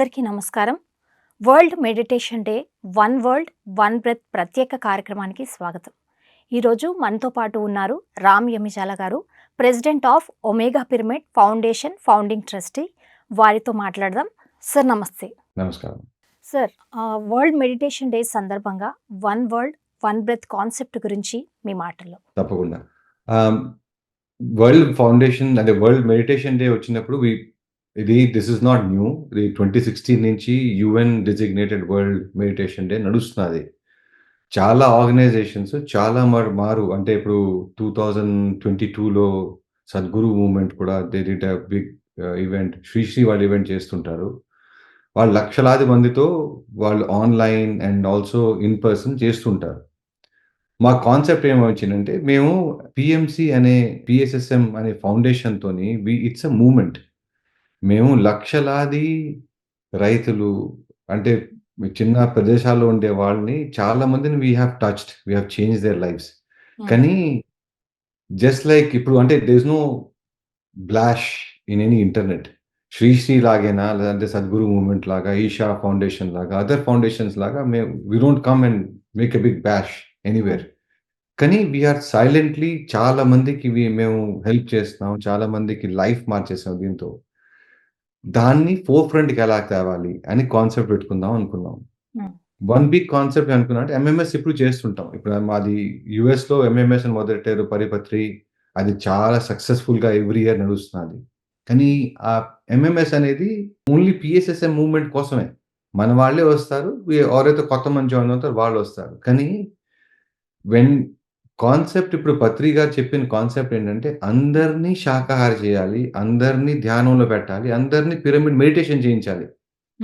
అందరికీ నమస్కారం. World meditation day one world one breath ప్రత్యేక కార్యక్రమానికి స్వాగతం. ఈరోజు మనతో పాటు ఉన్నారు రామ్ యమిజాల గారు president of Omega Pyramid Foundation founding trustee. వారితో మాట్లాడదాం. సార్ నమస్తే. నమస్కారం. సార్ వరల్డ్ మెడిటేషన్ డే సందర్భంగా one world one breath concept గురించి మీ మాటల్లో. తప్పకుండా. వరల్డ్ ఫౌండేషన్ అంటే వరల్డ్ మెడిటేషన్ డే వచ్చినప్పుడు వి ఇది దిస్ ఇస్ నాట్ న్యూ ఇది ట్వంటీ సిక్స్టీన్ నుంచి UN designated world meditation day నడుస్తున్నది. చాలా ఆర్గనైజేషన్స్ చాలా మారు మారు. అంటే ఇప్పుడు టూ థౌజండ్ ట్వంటీ టూలో సద్గురు మూమెంట్ కూడా they did big event Sri Sri వాళ్ళు ఈవెంట్ చేస్తుంటారు. వాళ్ళు లక్షలాది మందితో వాళ్ళు online and also in person చేస్తుంటారు. మా కాన్సెప్ట్ ఏమొచ్చిందంటే మేము పిఎంసి అనే పిఎస్ఎస్ఎం అనే ఫౌండేషన్తోని వి ఇట్స్ అ మూమెంట్ మేము లక్షలాది రైతులు అంటే చిన్న ప్రదేశాల్లో ఉండే వాళ్ళని చాలా మందిని we have touched we have change their lives కానీ జస్ట్ లైక్ ఇప్పుడు అంటే there's no bash in any internet Sri Sri లాగేనా లేదంటే సద్గురు మూవ్మెంట్ లాగా ఈషా ఫౌండేషన్ లాగా అదర్ ఫౌండేషన్స్ లాగా మేము we don't come and make a big bash anywhere కానీ we are silently చాలా మందికి మేము హెల్ప్ చేస్తున్నాం చాలా మందికి లైఫ్ మార్చేసాం దీంతో. దాన్ని ఫోర్ ఫ్రంట్కి ఎలా తేవాలి అని కాన్సెప్ట్ పెట్టుకుందాం అనుకున్నాం. వన్ బిగ్ కాన్సెప్ట్ అనుకున్నా అంటే ఎంఎంఎస్ ఇప్పుడు చేస్తుంటాం. ఇప్పుడు మాది యుఎస్లో ఎంఎంఎస్ అని మొదలెట్టారు పరిపత్రి. అది చాలా సక్సెస్ఫుల్గా ఎవ్రీ ఇయర్ నడుస్తున్నది. కానీ ఆ ఎంఎంఎస్ అనేది ఓన్లీ పిఎస్ఎస్ఎం మూవ్మెంట్ కోసమే. మన వాళ్ళే వస్తారు ఎవరైతే కొత్త మంది జాయిన్ అవుతారో వాళ్ళు వస్తారు. కానీ వెన్ కాన్సెప్ట్ ఇప్పుడు పత్రి గారు చెప్పిన కాన్సెప్ట్ ఏంటంటే అందరినీ శాకాహార చేయాలి అందరినీ ధ్యానంలో పెట్టాలి అందరినీ పిరమిడ్ మెడిటేషన్ చేయించాలి.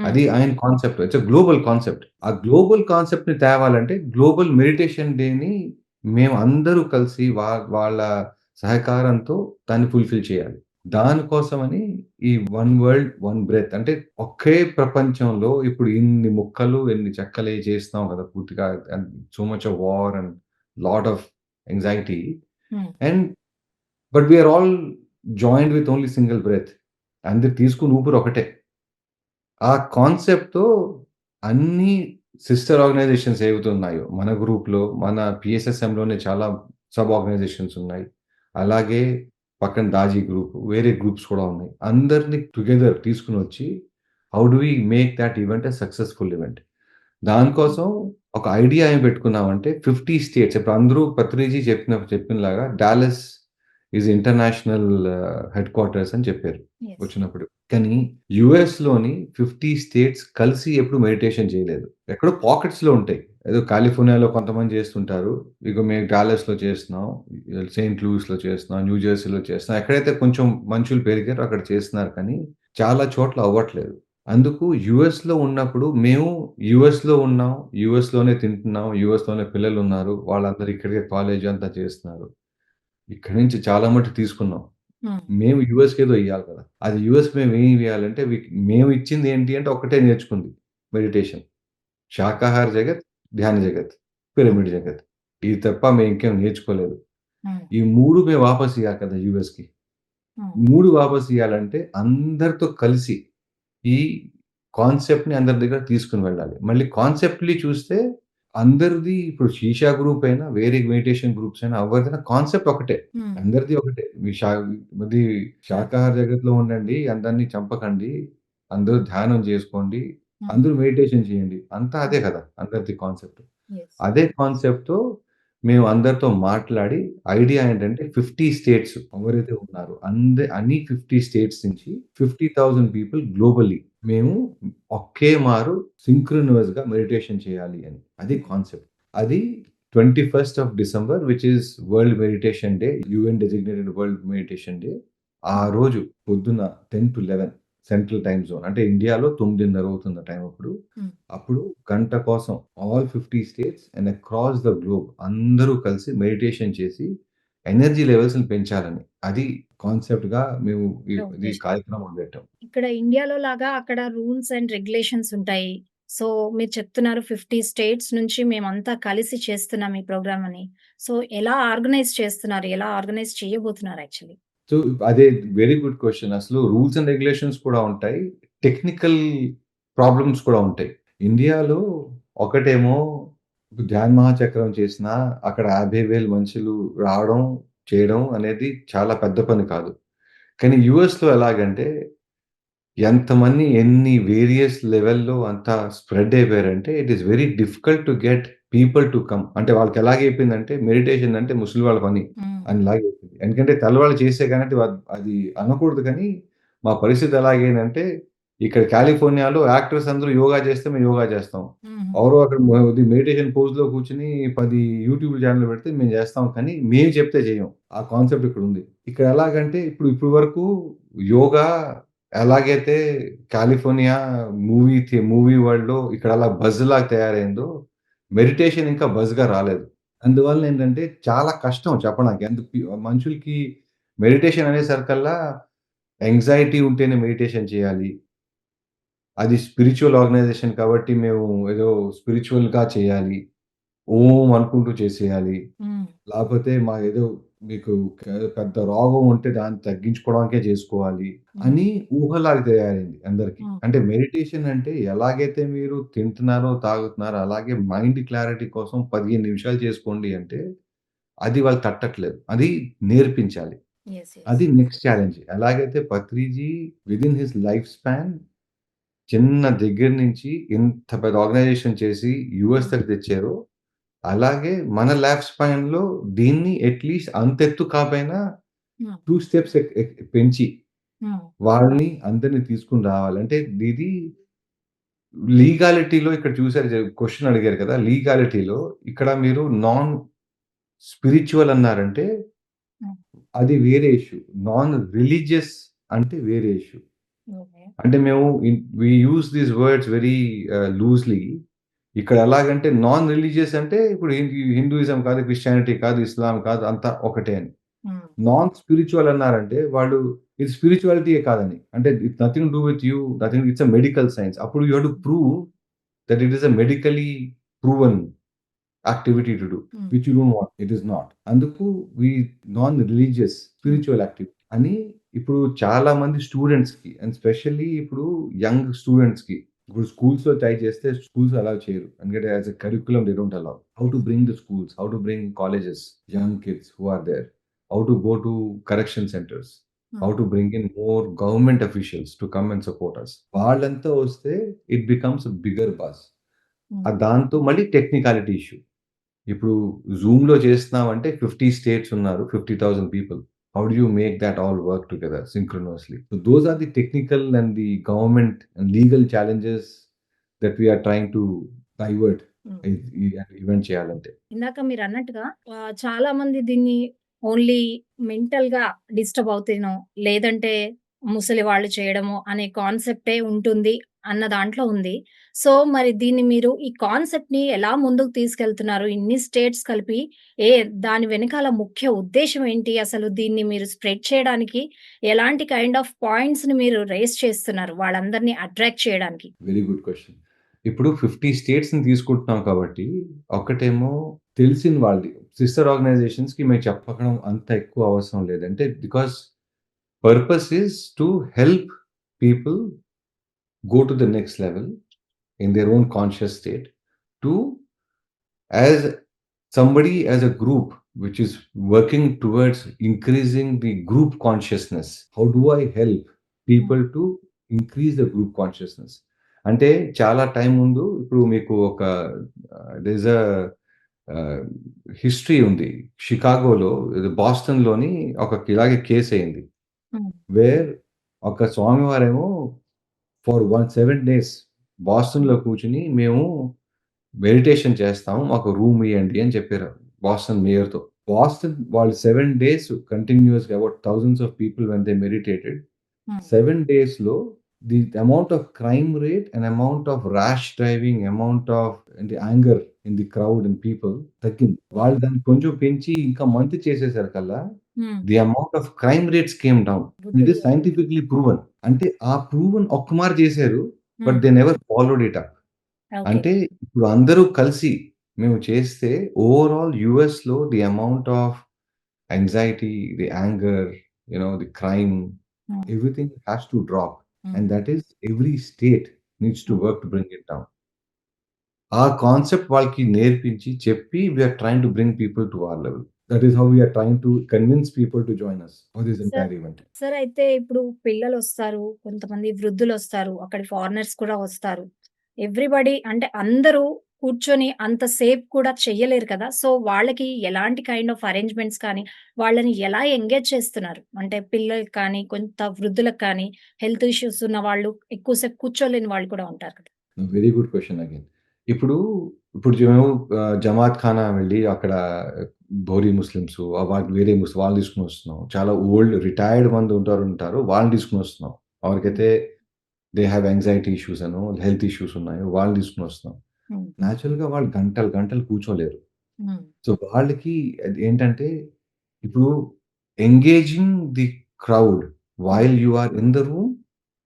అది ఆయన కాన్సెప్ట్. It's global concept. ఆ గ్లోబల్ కాన్సెప్ట్ని తేవాలంటే గ్లోబల్ మెడిటేషన్ డేని మేము అందరూ కలిసి వా- వాళ్ళ సహకారంతో దాన్ని ఫుల్ఫిల్ చేయాలి. దానికోసమని ఈ వన్ వరల్డ్ వన్ బ్రెత్ అంటే ఒకే ప్రపంచంలో ఇప్పుడు ఇన్ని ముక్కలు ఎన్ని చెక్కలే చేస్తున్నాం కదా పూర్తిగా so much war and lot of anxiety Hmm. And but we're all joint with only single breath అందరు తీసుకుని ఊపిరి ఒకటే. ఆ కాన్సెప్ట్తో అన్ని సిస్టర్ ఆర్గనైజేషన్స్ ఏవైతే ఉన్నాయో మన గ్రూప్లో మన పిఎస్ఎస్ఎంలోనే చాలా సబ్ ఆర్గనైజేషన్స్ ఉన్నాయి. అలాగే పక్కన దాజీ గ్రూప్ వేరే గ్రూప్స్ కూడా ఉన్నాయి. అందరినీ టుగెదర్ తీసుకుని వచ్చి how do we make that event a successful event దానికోసం ఒక ఐడియా ఏం పెట్టుకున్నామంటే ఫిఫ్టీ స్టేట్స్ ఇప్పుడు అందరూ పత్రిజీ చెప్పిన చెప్పినలాగా Dallas is international headquarters అని చెప్పారు. వచ్చినప్పుడు. కానీ యుఎస్లోని ఫిఫ్టీ స్టేట్స్ కలిసి ఎప్పుడు మెడిటేషన్ చేయలేదు. ఎక్కడో పాకెట్స్లో ఉంటాయి. ఏదో కాలిఫోర్నియాలో కొంతమంది చేస్తుంటారు. ఇక మేము డాలస్లో చేస్తున్నాం సెయింట్ లూయిస్లో చేస్తున్నాం న్యూ జెర్సీలో చేస్తున్నాం. ఎక్కడైతే కొంచెం మనుషులు పెరిగారో అక్కడ చేస్తున్నారు కానీ చాలా చోట్ల అవ్వట్లేదు. అందుకు యుఎస్లో ఉన్నప్పుడు మేము యుఎస్లో ఉన్నాం యుఎస్లోనే తింటున్నాం యుఎస్లోనే పిల్లలు ఉన్నారు వాళ్ళందరూ ఇక్కడికే కాలేజ్ అంతా చేస్తున్నారు. ఇక్కడి నుంచి చాలా మటు తీసుకున్నాం. మేము యుఎస్కి ఏదో ఇవ్వాలి కదా. అది యుఎస్ మేము ఏం ఇవ్వాలంటే మేము ఇచ్చింది ఏంటి అంటే ఒకటే నేర్చుకుంది మెడిటేషన్ శాకాహార జగత్ ధ్యాన జగత్ పిరమిడ్ జగత్. ఇది తప్ప మేము ఇంకేం నేర్చుకోలేదు. ఈ మూడు మేము వాపస్ ఇవ్వాలి కదా యుఎస్కి. మూడు వాపస్ ఇవ్వాలంటే అందరితో కలిసి ఈ కాన్సెప్ట్ని అందరి దగ్గర తీసుకుని వెళ్ళాలి మళ్ళీ కాన్సెప్ట్లీ చూస్తే అందరిది ఇప్పుడు శీషా గ్రూప్ అయినా వేరే మెడిటేషన్ గ్రూప్స్ అయినా ఎవరిదైనా కాన్సెప్ట్ ఒకటే. అందరిది ఒకటే మీ ఇది శాకాహార జగత్లో ఉండండి అందరినీ చంపకండి అందరూ ధ్యానం చేసుకోండి. అందరూ మెడిటేషన్ చేయండి అంతా అదే కదా అందరిది కాన్సెప్ట్. అదే కాన్సెప్ట్తో మేము అందరితో మాట్లాడి ఐడియా ఏంటంటే ఫిఫ్టీ స్టేట్స్ ఎవరైతే ఉన్నారు అందే అన్ని ఫిఫ్టీ స్టేట్స్ నుంచి ఫిఫ్టీ థౌజండ్ పీపుల్ గ్లోబల్లీ మేము ఒకే మారు సింక్రనస్గా మెడిటేషన్ చేయాలి అని. అది కాన్సెప్ట్. అది twenty first of December which is world meditation day UN designated world meditation day ఆ రోజు పొద్దున ten to eleven central time zone. అంటే ఇండియాలో తొమ్మిదిన్నర అవుతుంది టైం అప్పుడు. అప్పుడు గంట కోసం all fifty states and across the globe అందరూ కలిసి మెడిటేషన్ చేసి ఎనర్జీ లెవెల్స్ పెంచాలని. అది కాన్సెప్ట్గా మేము ఈ-. కార్యక్రమం పెట్టాం. ఇక్కడ ఇండియాలో లాగా అక్కడ రూల్స్ అండ్ రెగ్యులేషన్స్ ఉంటాయి. సో మీరు చెప్తున్నారు ఫిఫ్టీ స్టేట్స్ నుంచి మేమంతా కలిసి చేస్తున్నాం ఈ ప్రోగ్రామ్ అని. సో ఎలా ఆర్గనైజ్ చేస్తున్నారు? ఎలా ఆర్గనైజ్ చేయబోతున్నారు యాక్చువల్లీ? సో అదే వెరీ గుడ్ క్వశ్చన్ అసలు రూల్స్ అండ్ రెగ్యులేషన్స్ కూడా ఉంటాయి టెక్నికల్ ప్రాబ్లమ్స్ కూడా ఉంటాయి. ఇండియాలో ఒకటేమో ధ్యాన్ మహాచక్రం చేసినా అక్కడ 50,000 మనుషులు రావడం, చేయడం అనేది చాలా పెద్ద పని కాదు. కానీ యూఎస్‌లో ఎలాగంటే ఎంతమంది ఎన్ని వేరియస్ లెవెల్‌లో అంతా spread అయిపోయారంటే it is very difficult to get people to come. అంటే వాళ్ళకి ఎలాగైపోయిందంటే మెడిటేషన్ అంటే ముసలి వాళ్ళ పని. అని లాగైపోయింది. ఎందుకంటే తెల్లవాళ్ళు చేసే గాని అది అనకూడదు కానీ మా పరిస్థితి ఎలాగైందంటే ఇక్కడ కాలిఫోర్నియాలో యాక్టర్స్ అందరూ యోగా చేస్తే మేము యోగా చేస్తాం. ఎవరో అక్కడ మెడిటేషన్ పోజ్‌లో కూర్చొని 10 యూట్యూబ్ ఛానెల్ పెడితే మేము చేస్తాం కానీ మేము చెప్తే చేయం. ఆ కాన్సెప్ట్ ఇక్కడ ఉంది. ఇక్కడ ఎలాగంటే ఇప్పుడు ఇప్పటి వరకు యోగా ఎలాగైతే కాలిఫోర్నియా మూవీ మూవీ వరల్డ్‌లో ఇక్కడ అలా బజ్ లాగా తయారైందో మెడిటేషన్ ఇంకా బజ్‌గా రాలేదు. అందువల్ల ఏంటంటే చాలా కష్టం చెప్పడానికి. పి మనుషులకి మెడిటేషన్ అనేసరికల్లా యాంగ్జైటీ ఉంటేనే మెడిటేషన్ చేయాలి. అది స్పిరిచ్యువల్ ఆర్గనైజేషన్ కాబట్టి మేము ఏదో స్పిరిచ్యువల్‌గా చేయాలి. ఓం అనుకుంటూ చేసేయాలి. హ్మ్. లేపోతే మా ఏదో మీకు పెద్ద రోగం ఉంటే దాన్ని తగ్గించుకోవడానికే చేసుకోవాలి. అని ఊహలాగా తయారైంది అందరికి. అంటే మెడిటేషన్ అంటే ఎలాగైతే మీరు తింటున్నారో, తాగుతున్నారో అలాగే మైండ్ క్లారిటీ కోసం 15 నిమిషాలు చేసుకోండి అంటే అది వాళ్ళు తట్టట్లేదు. అది నేర్పించాలి. అది నెక్స్ట్ ఛాలెంజ్. ఎలాగైతే Patriji within his lifespan చిన్న దగ్గర నుంచి ఇంత పెద్ద ఆర్గనైజేషన్ చేసి యూఎస్ దాకా తెచ్చారో, అలాగే మన లైఫ్ స్పాన్‌లో దీన్ని అట్‌లీస్ట్ అంతెత్తు కాపోయినా. 2 స్టెప్స్ పెంచి. వాళ్ళని అందరిని తీసుకొని రావాలి. అంటే ఇది లీగాలిటీలో ఇక్కడ చూసారు క్వెషన్ అడిగారు కదా! లీగాలిటీలో ఇక్కడ మీరు నాన్ స్పిరిచ్యువల్ అన్నారంటే. అది వేరే ఇష్యూ. నాన్ రిలిజియస్ అంటే వేరే ఇష్యూ. అంటే మేము we use these words very loosely. ఇక్కడ ఎలాగంటే నాన్ రిలిజియస్ అంటే ఇప్పుడు హిందూ హిందూయిజం కాదు, క్రిస్టియానిటీ కాదు, ఇస్లాం కాదు అంతా ఒకటే అని. నాన్ స్పిరిచ్యువల్ అన్నారంటే వాళ్ళు ఇది స్పిరిచ్యువాలిటీయే కాదని. అంటే it nothing do with you. Nothing it's a medical science. అప్పుడు you have to prove that it is a medically proven activity to do. Which you don't want. It is not. అందుకు we non religious hmm. Spiritual activity అని ఇప్పుడు చాలా మంది స్టూడెంట్స్‌కి and specially ఇప్పుడు young స్టూడెంట్స్‌కి ఇప్పుడు స్కూల్స్‌లో ట్రై చేస్తే స్కూల్స్ అలౌ చేయరు. ఎందుకంటే as a curriculum they don't allow. How to bring the schools, how to bring colleges, young kids who are there. How to go to correction centres. How. To bring in more government officials to come and support us. వాళ్ళంతా వస్తే it becomes bigger. ఆహ్, దాంతో మళ్ళీ technicality issue. ఇప్పుడు జూమ్‌లో చేస్తున్నామంటే 50 states ఉన్నారు. 50,000 people. Make that all work together synchronously. So those are the technical and the government and legal challenges that we are trying to divert hmm. ఈ ఈ event చేయాలంటే. ఇందాక మీరన్నట్టుగా ఆహ్, చాలా మంది దీన్ని ఓన్లీ మెంటల్‌గా డిస్టర్బ్ అవుతేనో, లేదంటే ముసలి వాళ్ళు చేయడమో అనే కాన్సెప్టే ఉంటుంది అన్న దాంట్లో ఉంది. సో, మరి దీన్ని మీరు ఈ కాన్సెప్ట్ని ఎలా ముందుకు తీసుకెళ్తున్నారు? ఇన్ని స్టేట్స్ కలిపి ఏ దాని వెనకాల ముఖ్య ఉద్దేశం ఏంటి? అసలు దీన్ని మీరు స్ప్రెడ్ చేయడానికి ఎలాంటి కైండ్ ఆఫ్ పాయింట్స్ని మీరు రేస్ చేస్తున్నారు వాళ్ళందరిని అట్రాక్ట్ చేయడానికి? వెరీ గుడ్ క్వశ్చన్ ఇప్పుడు ఫిఫ్టీ స్టేట్స్ని తీసుకుంటున్నాం కాబట్టి ఒకటేమో తెలిసిన వాళ్ళు సిస్టర్ ఆర్గనైజేషన్స్‌కి మేము చెప్పడం అంత ఎక్కువ అవసరం లేదంటే because purpose is to help people go to the next level in their own conscious state to as somebody as a group which is working towards increasing the group consciousness. How do I help people to increase the group consciousness? అంటే చాలా time ముందు ఇప్పుడు మీకు ఒక is a history ఉంది. షికాగోలో బాస్టన్‌లోని ఒక ఇలాగే case అయింది. వేర్ ఒక స్వామివారేమో ఫర్ వన్ 7 డేస్ బాస్టన్‌లో కూర్చొని మేము మెడిటేషన్ చేస్తాం. మాకు రూమ్ ఇయ్యండి అని చెప్పారు బాస్టన్ మేయర్‌తో. బాస్టన్ వాళ్ళు 7 డేస్ కంటిన్యూయస్‌గా about thousands of people when they meditated. Hmm. 7 డేస్‌లో the amount of crime rate and amount of rash driving, amount of the anger in the crowd and people తగ్గింది. వాళ్ళు దాన్ని కొంచెం పెంచి ఇంకా మంత్ చేసేసరికల్లా హ్మ్. The amount of crime rates came down. It is scientifically proven. అంటే ఆ ప్రూవెన్ ఒక్క మారు చేశారు. But. They never followed it up. అంటే ఇప్పుడు అందరూ కలిసి మేము చేస్తే ఓవరాల్ యూఎస్‌లో the amount of anxiety, the anger, you know the crime. Everything has to drop. And that is every state needs to. Work to bring it down. ఆ concept వాళ్ళకి నేర్పించి చెప్పి we are trying to bring people to our level. That is how we are trying to convince people to join us for this entire event. Sir అయితే ఇప్పుడు పిల్లలొస్తారు, కొంతమంది వృద్ధులొస్తారు, అక్కడ foreigners కూడా వస్తారు. ఎవ్రీబడీ అంటే అందరూ కూర్చొని అంత సేపు కూడా చెయ్యలేరు కదా! సో, వాళ్ళకి ఎలాంటి కైండ్ ఆఫ్ అరేంజ్‌మెంట్స్ కానీ, వాళ్ళని ఎలా ఎంగేజ్ చేస్తున్నారు? అంటే పిల్లలకి కానీ, కొంత వృద్ధులకు కానీ, హెల్త్ ఇష్యూస్ ఉన్న వాళ్ళు, ఎక్కువ సేపు కూర్చోలేని వాళ్ళు కూడా ఉంటారు కదా! Very good question again. ఇప్పుడు, ఇప్పుడు మేము జమాత్ ఖానా వెళ్ళి అక్కడ బోరి ముస్లిమ్స్ వాళ్ళు వేరే ముస్ వాళ్ళని తీసుకొని వస్తున్నాం. చాలా ఓల్డ్ రిటైర్డ్ మంది ఉంటారు ఉంటారు. వాళ్ళని తీసుకొని వస్తున్నాం. ఎవరికైతే. దే హావ్ యాంగ్జైటీ ఇష్యూస్ అనో, హెల్త్ ఇష్యూస్ ఉన్నాయో వాళ్ళని తీసుకొని వస్తున్నాం. నేచురల్‌గా వాళ్ళు గంటలు, గంటలు కూర్చోలేరు. సో, వాళ్ళకి ఏంటంటే ఇప్పుడు engaging the crowd. While you are in the room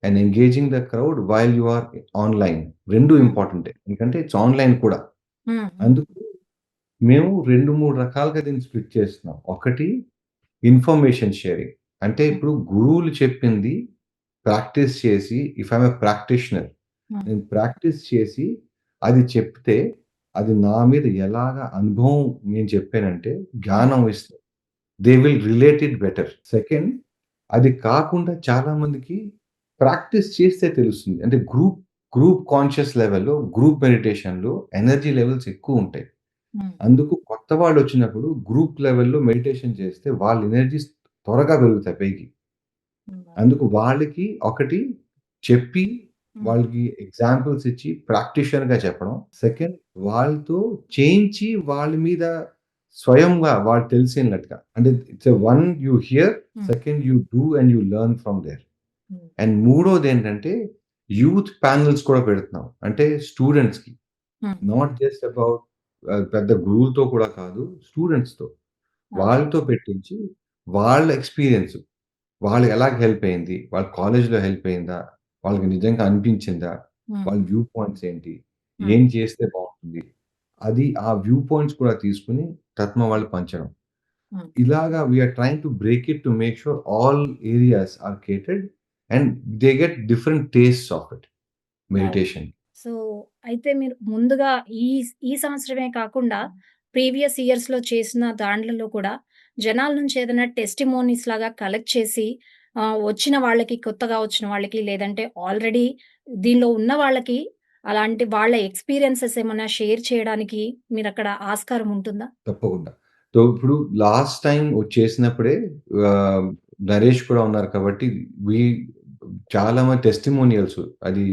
and engaging the crowd while you are online 2 hmm. ఇంపార్టెంటే. ఎందుకంటే ఇట్స్ ఆన్‌లైన్ కూడా. అందుకు మేము 2, 3 రకాలుగా దీన్ని స్ప్లిట్ చేస్తున్నాం. ఒకటి ఇన్ఫర్మేషన్ షేరింగ్. అంటే హ్మ్. ఇప్పుడు గురువులు చెప్పింది ప్రాక్టీస్ చేసి if I am a practitioner. నేను ప్రాక్టీస్ చేసి అది చెప్తే అది నా మీద ఎలాగా అనుభవం నేను చెప్పానంటే. జ్ఞానం ఇస్తే they will relate it better. Second అది కాకుండా చాలా మందికి ప్రాక్టీస్ చేస్తే తెలుస్తుంది. అంటే గ్రూప్, గ్రూప్ కాన్షియస్ లెవెల్‌లో గ్రూప్ మెడిటేషన్‌లో ఎనర్జీ లెవెల్స్ ఎక్కువుంటాయి. హ్మ్. అందుకు కొత్త వాళ్ళొచ్చినప్పుడు గ్రూప్ లెవెల్‌లో మెడిటేషన్ చేస్తే వాళ్ళ ఎనర్జీస్ త్వరగా పెరుగుతాయి పైకి. హ్మ్. అందుకు వాళ్ళకి ఒకటి చెప్పి హ్మ్. వాళ్ళకి ఎగ్జాంపుల్స్ ఇచ్చి ప్రాక్టీషనర్‌గా చెప్పడం. సెకండ్ వాళ్ళతో చేయించి వాళ్ళ మీద స్వయంగా వాళ్ళు తెలిసినట్టుగా. అంటే it's one you hear, hmm. Second you do and you learn from there. Hmm. And మూడోదేంటంటే youth panels కూడా పెడుతున్నాం. అంటే స్టూడెంట్స్‌కి. హ్మ్. నాట్ జస్ట్ అబౌట్ పెద్ద గురువులతో కూడా కాదు స్టూడెంట్స్‌తో. వాళ్ళతో పెట్టించి వాళ్ళ ఎక్స్‌పీరియన్స్ వాళ్ళకి ఎలాగ హెల్ప్ అయింది? వాళ్ళ కాలేజ్‌లో హెల్ప్ అయిందా? వాళ్ళకి నిజంగా అనిపించిందా? వాళ్ళ వ్యూ పాయింట్స్ ఏంటి? ఏం చేస్తే బావుంటుంది? అది ఆ వ్యూ పాయింట్స్ కూడా తీసుకొని తత్మ వాళ్ళు పంచడం. ఇలాగా we are trying to break it to make sure all areas are catered and they get different tastes of it. Meditation. So, అయితే మీరు ముందుగా ఈ ఈ సంవత్సరమే కాకుండా ప్రీవియస్ ఇయర్స్లో చేసిన దాండ్లలో కూడా జనాల నుంచి ఏదైనా టెస్టిమోనీస్ లాగా కలెక్ట్ చేసి వచ్చిన వాళ్ళకి కొత్తగా వచ్చిన వాళ్ళకి లేదంటే ఆల్రెడీ దీనిలో ఉన్న వాళ్ళకి అలాంటి వాళ్ళ ఎక్స్‌పీరియన్సెస్ ఏమైనా షేర్ చేయడానికి మీరు అక్కడ ఆస్కారం ఉంటుందా? తప్పకుండా. సో, ఇప్పుడు లాస్ట్ టైం చేసినప్పుడే నరేష్ కూడా ఉన్నారు కాబట్టి వి చాలా మంది టెస్టిమోనియల్స్ అది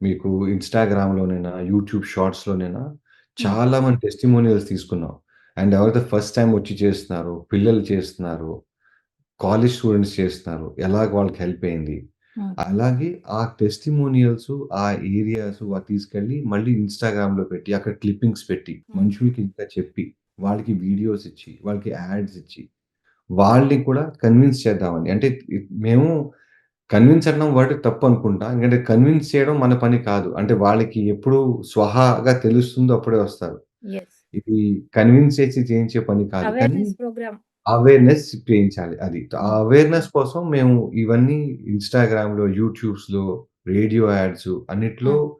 మీకు ఇన్‌స్టాగ్రామ్‌లోనైనా, యూట్యూబ్ షార్ట్స్‌లోనైనా. చాలా మంది టెస్టిమోనియల్స్ తీసుకున్నాం. అండ్ ఎవరైతే ఫస్ట్ టైమ్ వచ్చి చేస్తున్నారో, పిల్లలు చేస్తున్నారు, కాలేజ్ స్టూడెంట్స్ చేస్తున్నారు. ఎలాగ వాళ్ళకి హెల్ప్ అయింది. అలాగే ఆ టెస్టిమోనియల్స్, ఆ ఏరియాస్ తీసుకెళ్ళి మళ్ళీ ఇన్‌స్టాగ్రామ్‌లో పెట్టి, అక్కడ క్లిప్పింగ్స్ పెట్టి. మనుషులకి ఇంకా చెప్పి, వాళ్ళకి వీడియోస్ ఇచ్చి, వాళ్ళకి యాడ్స్ ఇచ్చి, వాళ్ళని కూడా కన్విన్స్ చేద్దామని. అంటే మేము కన్విన్స్ అనడం వర్డ్ తప్పనుకుంటా. ఎందుకంటే కన్విన్స్ చేయడం మన పని కాదు. అంటే వాళ్ళకి ఎప్పుడు స్వహాగా తెలుస్తుందో అప్పుడే వస్తారు. యెస్. ఇది కన్విన్స్ చేసి చేయించే పని కాదు. కానీ అవేర్‌నెస్ ప్రోగ్రామ్. అవేర్‌నెస్ చేయించాలి అది. ఆ. అవేర్‌నెస్ కోసం మేము ఇవన్నీ ఇన్‌స్టాగ్రామ్‌లో, యూట్యూబ్స్‌లో, రేడియో యాడ్స్ అన్నిట్లో హ్మ్.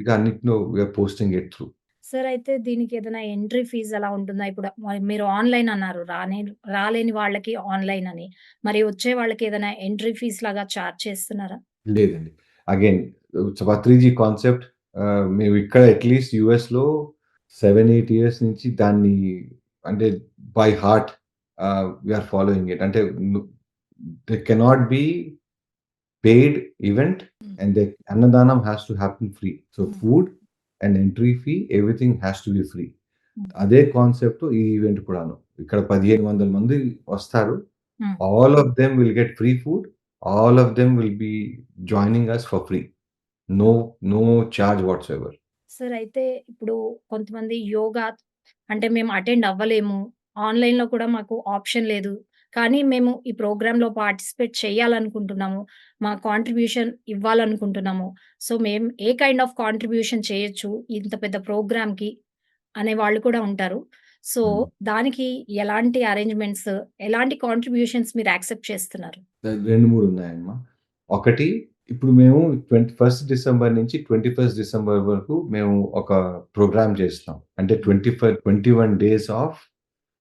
ఇక అన్నిట్లో we are posting it through. Sir అయితే దీనికి ఏదైనా ఎంట్రీ ఫీజ్ అలా ఉంటుందా? ఇప్పుడు మరి ఆన్‌లైన్ అన్నారు. రాని రాలేని వాళ్ళకి ఆన్‌లైన్ అని. మరి వచ్చే వాళ్ళకి ఏదైనా ఎంట్రీ ఫీజ్ లాగా చార్జ్ చేస్తున్నారా? లేదండి. అగైన్ పత్రిజీ కాన్సెప్ట్ ఆహ్, మేము ఇక్కడ అట్‌లీస్ట్ యూఎస్‌లో 7, 8 ఇయర్స్ నుంచి దాన్ని అంటే by heart ah, we are following it. అంటే they cannot be paid event. And the అన్నదానం has to happen free. So. Food and entry fee everything has to be free. అదే కాన్సెప్ట్ ఈ event కూడాను. ఇక్కడ 1500 మంది వస్తారు. All of them will get free food. All of them will be joining us for free. No, no charge whatsoever. Sir అయితే ఇప్పుడు కొంతమంది యోగా అంటే మేము అటెండ్ అవ్వలేము. ఆన్‌లైన్‌లో కూడా మాకు ఆప్షన్ లేదు. కానీ మేము ఈ ప్రోగ్రామ్‌లో పార్టిసిపేట్ చేయాలనుకుంటున్నాము. మా కాంట్రిబ్యూషన్ ఇవ్వాలనుకుంటున్నాము. సో, మేము ఏ కైండ్ ఆఫ్ కాంట్రిబ్యూషన్ చేయొచ్చు ఇంత పెద్ద ప్రోగ్రామ్‌కి అనే వాళ్ళు కూడా ఉంటారు. సో. దానికి ఎలాంటి అరేంజ్‌మెంట్స్, ఎలాంటి కాంట్రిబ్యూషన్స్ మీరు యాక్సెప్ట్ చేస్తున్నారు? 2, 3 ఉన్నాయమ్మా. ఒకటి ఇప్పుడు మేము 21 డిసెంబర్ నుంచి 21 డిసెంబర్ వరకు మేము ఒక ప్రోగ్రామ్ చేస్తున్నాం. అంటే 25 21 days of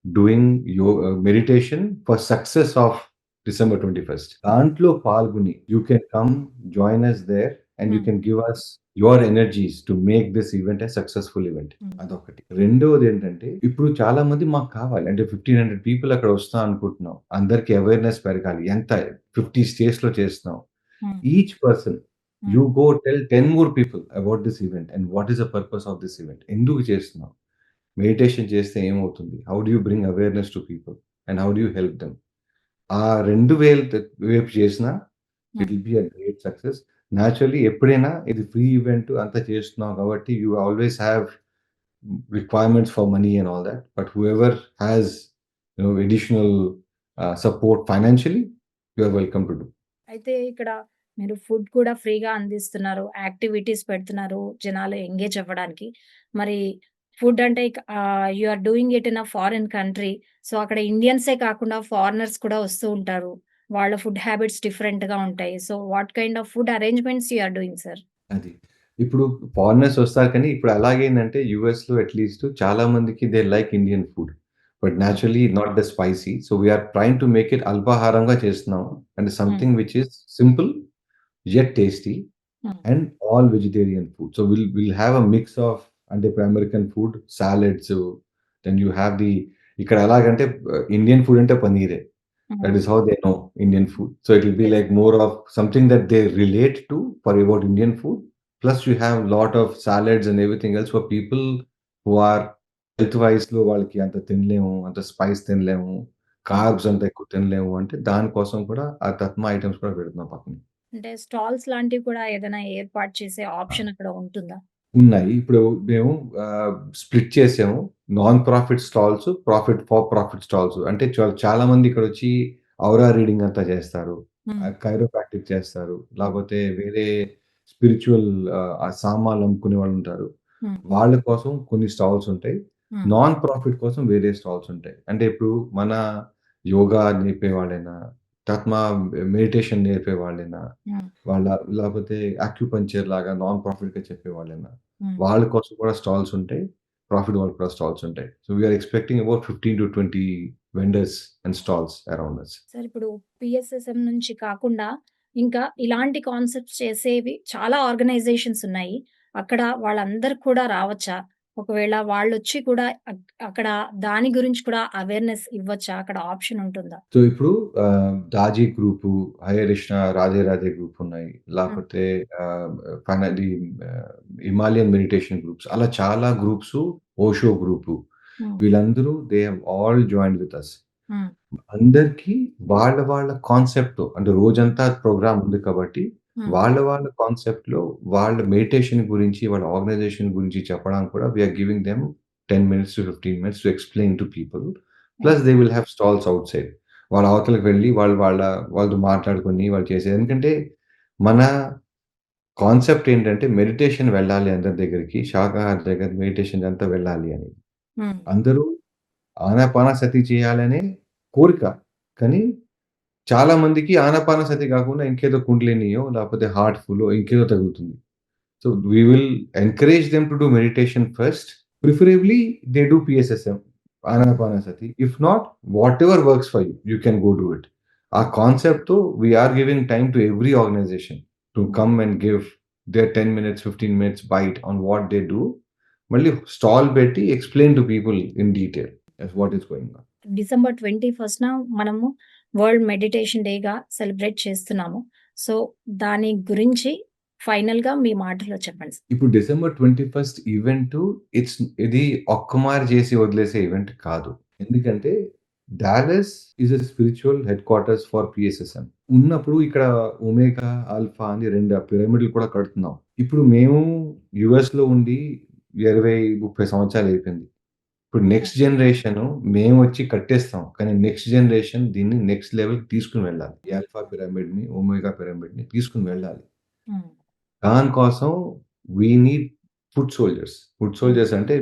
doing yo meditation for success of December 21. దాంట్లో పాల్గొని you can come join us there and you. Can give us your energies to make this event a successful event. అదొకటి. రెండోదేంటంటే ఇప్పుడు చాలా మంది మాకు కావాలి. అంటే 1500 పీపుల్ అక్కడ వస్తా అనుకుంటున్నాం. అందరికి అవేర్‌నెస్ పెరగాలి. ఎంత 50 స్టేట్స్‌లో చేస్తున్నాం. హ్మ్. Each person. You go tell 10 more people about this event and what is the purpose of this event. ఎందుకు చేస్తున్నాం? మెడిటేషన్ చేస్తే ఏమవుతుంది? How do you bring awareness to people and how do you help them? ఆ 2000 త వైపు చేసినా it. Will be a great success. Naturally ఎప్పుడైనా ఇది ఫ్రీ ఈవెంట్ అంతా చేస్తున్నాం కాబట్టి you always have requirements for money and all that. But whoever has you know additional ah, support financially you are welcome to do. అయితే ఇక్కడ మీరు food కూడా ఫ్రీగా అందిస్తున్నారు. యాక్టివిటీస్ పెడుతున్నారు జనాలు ఎంగేజ్ అవ్వడానికి. మరి ఫుడ్ అంటే you are doing it in a foreign country. So, అక్కడ ఇండియన్సే కాకుండా ఫారినర్స్ కూడా వస్తూ ఉంటారు. వాళ్ళ ఫుడ్ హ్యాబిట్స్ డిఫరెంట్‌గా ఉంటాయి. So, what kind of food arrangements you are doing sir? అది. ఇప్పుడు ఫారినర్స్ వస్తారు కానీ ఇప్పుడు ఎలాగైందంటే యూఎస్‌లో అట్‌లీస్ట్ చాలా మందికి they like Indian food. But. Naturally not the spicy. So, we are trying to make it అల్పాహారంగా చేస్తున్నాము. And. Something which is simple yet tasty. And all vegetarian food. So, will will have a mix of అంటే ఇప్పుడు American food, salads then you have the ఇక్కడ ఎలాగంటే Indian food అంటే పన్నీరే. That. Is how they know Indian food. So, it will be. Like more of something that they relate to for about Indian food. Plus you have lot of salads and everything else for people who are health వైస్‌లో వాళ్ళకి అంత తినలేము. అంత spice తినలేము. Carbs అంత ఎక్కువ తినలేము అంటే దానికోసం కూడా ఆ తత్మా ఐటెమ్స్ కూడా పెడుతున్నాం పక్కన. అంటే స్టాల్స్ లాంటివి కూడా ఏదైనా ఏర్పాటు చేసే! ఆప్షన్ అక్కడ ఉంటుందా? ఉన్నాయి. ఇప్పుడు మేము స్ప్లిట్ చేసాము. Non profit stalls, profit for profit stalls. అంటే చాలా మంది ఇక్కడొచ్చి ఔరా రీడింగ్ అంతా చేస్తారు. కైరోప్రాక్టిక్ చేస్తారు. లేపోతే వేరే ఆ సామాన్లు అమ్ముకునే వాళ్ళుంటారు. హ్మ్. వాళ్ళ కోసం కొన్ని స్టాల్స్ ఉంటాయి. నాన్ ప్రాఫిట్ కోసం వేరే స్టాల్స్ ఉంటాయి. అంటే ఇప్పుడు మన యోగా నేర్పేవాళ్ళైనా, తత్మా మెడిటేషన్ నేర్పేవాళ్ళైనా, హ్మ్. వాళ్ళ లేపోతే యాక్యుపంక్చర్ లాగా నాన్ ప్రాఫిట్‌గా చెప్పేవాళ్ళైనా, హ్మ్. వాళ్ళ కోసం కూడా స్టాల్స్ ఉంటాయి. ప్రాఫిట్ వాళ్ళకి కూడా స్టాల్స్ ఉంటాయి. So, we are expecting about 15-20 vendors and stalls around us. Sir ఇప్పుడు పీఎస్ఎస్ఎం నుంచి కాకుండా ఇంకా ఇలాంటి కాన్సెప్ట్స్ చేసేవి చాలా ఆర్గనైజేషన్స్ ఉన్నాయి. అక్కడ వాళ్ళందరూ కూడా రావచ్చా? ఒకవేళ వాళ్ళొచ్చి కూడా అక్ అక్కడ దాని గురించి కూడా అవేర్‌నెస్ ఇవ్వచ్చా? అక్కడ ఆప్షన్ ఉంటుందా? సో, ఇప్పుడు దాజీ గ్రూపు, హరే కృష్ణ, రాధే రాధే గ్రూప్ ఉన్నాయి. ఆహ్, హిమాలయన్ మెడిటేషన్ గ్రూప్స్ అలా చాలా గ్రూప్సు, ఓషో గ్రూపు హ్మ్. వీళ్ళందరూ they all joined with us. అందరికి వాళ్ళ వాళ్ళ కాన్సెప్ట్‌తో అంటే రోజంతా ప్రోగ్రామ్ ఉంది కాబట్టి. వాళ్ళ వాళ్ళ కాన్సెప్ట్‌లో వాళ్ళ మెడిటేషన్ గురించి, వాళ్ళ ఆర్గనైజేషన్ గురించి చెప్పడానికి కూడా we are giving them 10 minutes to 15 minutes to explain to people. Plus they. Will have stalls outside. వాళ్ళ అవతలకి వెళ్ళి వాళ్ళు వాళ్ళ వాళ్ళతో మాట్లాడుకొని వాళ్ళు చేసేది. ఎందుకంటే మన కాన్సెప్ట్ ఏంటంటే మెడిటేషన్ వెళ్ళాలి అందరి దగ్గరికి. శాకాహారుల దగ్గర మెడిటేషన్ అంతా వెళ్ళాలి అని. హ్మ్. అందరూ ఆనాపానసతి చేయాలనే కోరిక. కానీ చాలా మందికి ఆనపాన సతి కాకుండా ఇంకేదో కుండలినియో లేకపోతే హార్ట్‌ఫుల్లో ఇంకేదో తగులుతుంది. So, we will encourage them to do meditation first. Preferably they do PSSM PSSM, Anapanasati. If not whatever works for you, you can go do it. ఆ కాన్సెప్ట్‌తో we are giving time to every organisation to come and give their 10 minutes, 15 minutes bite on what they do. మళ్ళీ stall పెట్టి explain to people in detail what is going December twenty first మనము world meditation డేగా celebrate చేస్తున్నాము. So, దాని గురించి ఫైనల్గా మీ మాటలో చెప్పండి ఇప్పుడు December twenty first event it's ఇది ఒక్కమారి చేసి వదిలేసే ఈవెంట్ కాదు. ఎందుకంటే Dallas is a spiritual headquarters for PSSM ఉన్నప్పుడు ఇక్కడ ఒమేగా, ఆల్ఫా అని రెండు పిరమిడ్‌లు కూడా కడుతున్నాం. ఇప్పుడు మేము యుఎస్లో ఉండి 20, 30 సంవత్సరాలు అయిపోయింది. ఇప్పుడు. నెక్స్ట్ జనరేషను మేమొచ్చి కట్టేస్తాం. కానీ నెక్స్ట్ జనరేషన్ దీన్ని నెక్స్ట్ లెవెల్‌కి తీసుకొని వెళ్ళాలి. ఆల్ఫా పిరమిడ్‌ని, ఒమేగా పిరమిడ్‌ని తీసుకొని వెళ్ళాలి. హ్మ్. దాని కోసం we need foot soldiers. Hmm. Soldiers అంటే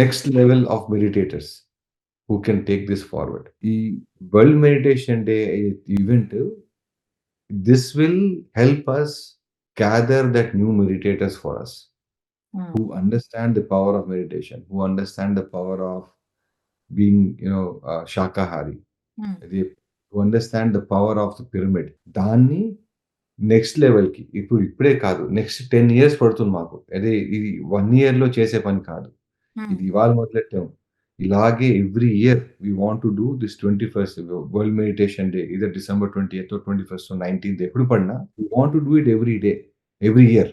next level of meditators who can take this forward. ఈ world meditation day event this will help us that new meditators for us um, who understand the power of meditation, who understand the power of being, you know, uh, Shakahari, um, they who understand the power of the pyramid. దాన్ని next లెవెల్కి ఇప్పుడు ఇప్పుడే కాదు next ten years పడుతుంది మాకు. అదే ఇది one ఇయర్లో చేసే పని కాదు. ఉమ్, ఇది ఇవాళ మొదలెట్టాం. ఇలాగే every year we want to do this twenty first world meditation day ఇదే December twenty eighth twenty first nineteenth ఎప్పుడు పడినా we want to do it every day every year.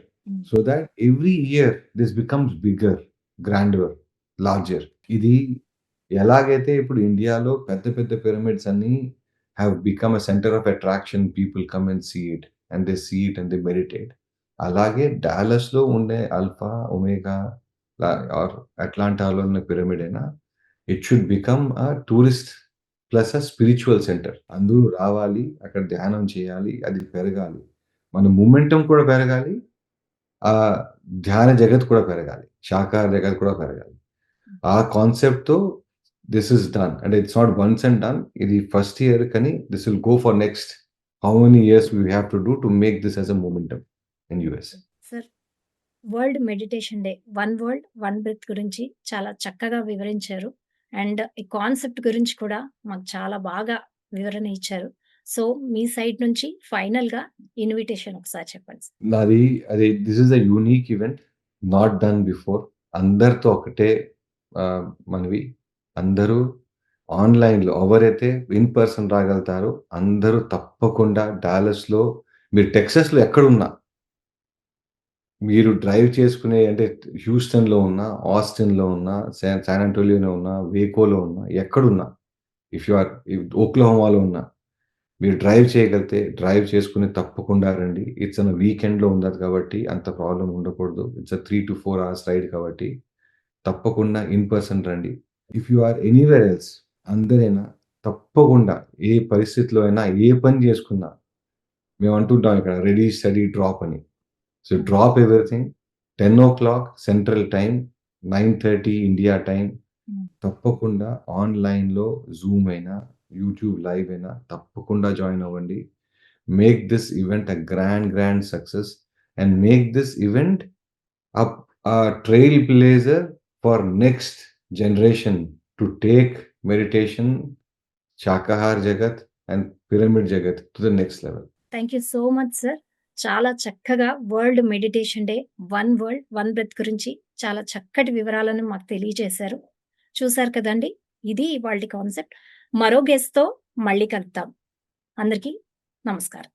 So that every year this becomes bigger grander larger ఇది ఎలాగైతే ఇప్పుడు ఇండియాలో పెద్ద పెద్ద pyramids అన్ని have become a centre of attraction people come and see it and they see it and they meditate అలాగే డాలస్లో ఉండే alpha omega are అట్లాంటాలో ఉన్న పిరమిడ్ అయినా it should become a tourist plus a spiritual centre అందరూ రావాలి అక్కడ ధ్యానం చేయాలి అది పెరగాలి. మన మూమెంటం కూడా పెరగాలి ఆ ధ్యాన జగత్ కూడా పెరగాలి. శాకాహార జగత్ కూడా పెరగాలి. ఆ కాన్సెప్ట్తో దిస్ ఇస్ డన్ అంటే it's not once and done ఇది ఫస్ట్ ఇయర్ కానీ this will go for next how many years we have to do to make this as a momentum in US sir world meditation day one world one breath గురించి చాలా చక్కగా వివరించారు. And ఈ concept గురించి కూడా మాకు చాలా బాగా వివరణ ఇచ్చారు. సో మీ సైడ్ నుంచి ఫైనల్గా ఇన్విటేషన్ ఒకసారి చెప్పండి నాది అది this is a unique event not done before అందరితో ఒకటే మనవి. అందరూ ఆన్లైన్లో ఎవరైతే ఇన్ పర్సన్ రాగలుగుతారో అందరూ తప్పకుండా డాలస్లో మీరు టెక్సస్లో ఎక్కడున్నా మీరు డ్రైవ్ చేసుకునే అంటే హ్యూస్టన్లో ఉన్నా ఆస్టిన్లో ఉన్నా శాన్ శాన్ అంటోలియోలో ఉన్నా వేకోలో ఉన్నా ఎక్కడున్నా ఇఫ్ యు ఆర్ ఓక్లహోమాలో ఉన్నా మీరు డ్రైవ్ చేయగలిగితే డ్రైవ్ చేసుకుని తప్పకుండా రండి. ఇట్స్ అన్ వీకెండ్లో ఉండదు కాబట్టి అంత ప్రాబ్లం ఉండకూడదు. It's a three to four hours ride కాబట్టి తప్పకుండా ఇన్ పర్సన్ రండి. If you are anywhere else అందరైనా తప్పకుండా ఏ పరిస్థితిలో అయినా ఏ పని చేసుకున్నా మేము అంటుంటాం ఇక్కడ రెడీ స్టడీ డ్రాప్ అని. So drop everything ten o'clock central time nine thirty India time. తప్పకుండా ఆన్లైన్లో జూమ్ అయినా యూట్యూబ్ లైవ్ అయినా తప్పకుండా జాయిన్ అవ్వండి. Make this event a grand grand success and make this event trailblazer for next generation to take meditation Shakahar Jagat and pyramid Jagat to the next level thank you so much sir చాలా చక్కగా world meditation day one world one breath గురించి చాలా చక్కటి వివరాలను మాకు తెలియజేశారు. చూశారు కదండి? ఇది వాళ్ళ కాన్సెప్ట్ మరో గెస్ట్తో మళ్ళీ కలుద్దాం. అందరికీ నమస్కారం.